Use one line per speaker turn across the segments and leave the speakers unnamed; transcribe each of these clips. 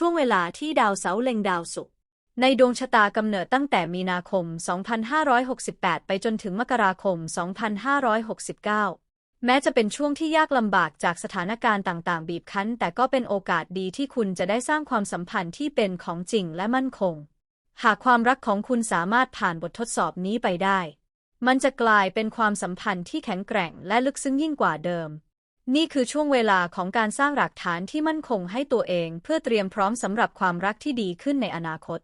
ช่วงเวลาที่ดาวเสาร์เล็งดาวศุกร์ในดวงชะตากำเนิดตั้งแต่มีนาคม 2568 ไปจนถึงมกราคม 2569 แม้จะเป็นช่วงที่ยากลำบากจากสถานการณ์ต่างๆ บีบคั้น แต่ก็เป็นโอกาสดีที่คุณจะได้สร้างความสัมพันธ์ที่เป็นของจริงและมั่นคง หากความรักของคุณสามารถผ่านบททดสอบนี้ไปได้ มันจะกลายเป็นความสัมพันธ์ที่แข็งแกร่งและลึกซึ้งยิ่งกว่าเดิม นี่คือช่วงเวลาของการสร้างหลักฐานที่มั่นคงให้ตัวเอง เพื่อเตรียมพร้อมสำหรับความรักที่ดีขึ้นในอนาคต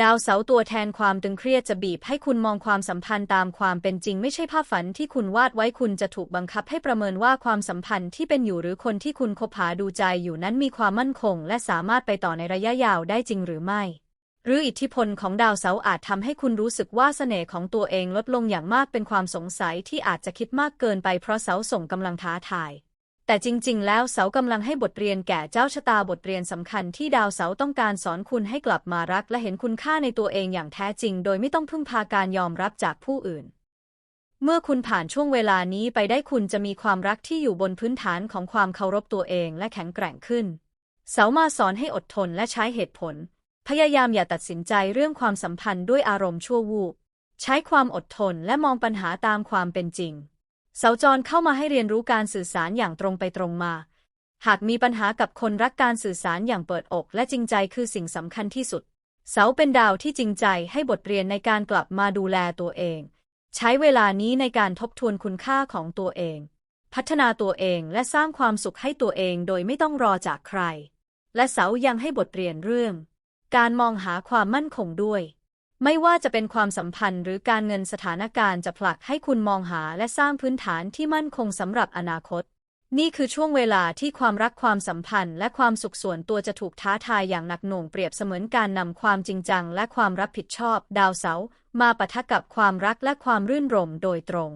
ดาวเสาร์ตัวแทนความตึงเครียดจะบีบให้คุณมองความสัมพันธ์ตามความเป็นจริงไม่ใช่ภาพฝันที่คุณวาดไว้คุณจะถูกบังคับให้ประเมินว่าความสัมพันธ์ที่เป็นอยู่หรือคนที่คุณคบหาดูใจอยู่นั้นมีความมั่นคง และสามารถไปต่อในระยะยาวได้จริงหรือไม่ หรืออิทธิพลของดาวเสาร์อาจทำให้คุณรู้สึกว่าเสน่ห์ของตัวเองลดลงอย่างมากเป็นความสงสัยที่อาจจะคิดมากเกินไปเพราะเสาส่งกำลังท้าทาย แต่จริง ๆ แล้วเสากำลังให้บทเรียนแก่เจ้าชะตาบทเรียนสำคัญที่ดาวเสาต้องการสอนคุณให้กลับมารักและเห็นคุณค่าในตัวเองอย่างแท้จริง โดยไม่ต้องพึ่งพาการยอมรับจากผู้อื่น เมื่อคุณผ่านช่วงเวลานี้ไปได้คุณจะมีความรักที่อยู่บนพื้นฐานของความเคารพตัวเองและแข็งแกร่งขึ้น เสามาสอนให้อดทนและใช้เหตุผล พยายามอย่าตัดสินใจเรื่องความสัมพันธ์ด้วยอารมณ์ชั่ววูบ ใช้ความอดทนและมองปัญหาตามความเป็นจริง เสาจรเข้ามาให้เรียนรู้การสื่อสารอย่างตรงไปตรงมา หากมีปัญหากับคนรักการสื่อสารอย่างเปิดอกและจริงใจคือสิ่งสำคัญที่สุด เสาเป็นดาวที่จริงใจให้บทเรียนในการกลับมาดูแลตัวเอง ใช้เวลานี้ในการทบทวนคุณค่าของตัวเอง พัฒนาตัวเองและสร้างความสุขให้ตัวเองโดยไม่ต้องรอจากใคร และเสายังให้บทเรียนเรื่อง การมองหาความมั่นคงด้วย ไม่ว่าจะเป็นความสัมพันธ์หรือการเงินสถานการณ์จะผลักให้คุณมองหาและสร้างพื้นฐานที่มั่นคงสำหรับอนาคต นี่คือช่วงเวลาที่ความรักความสัมพันธ์ และความสุขส่วนตัวจะถูกท้าทายอย่างหนักหน่วงเปรียบเสมือนการนำความจริงจังและความรับผิดชอบ ดาวเสาร์มาปะทะกับความรักและความรื่นรมย์โดยตรง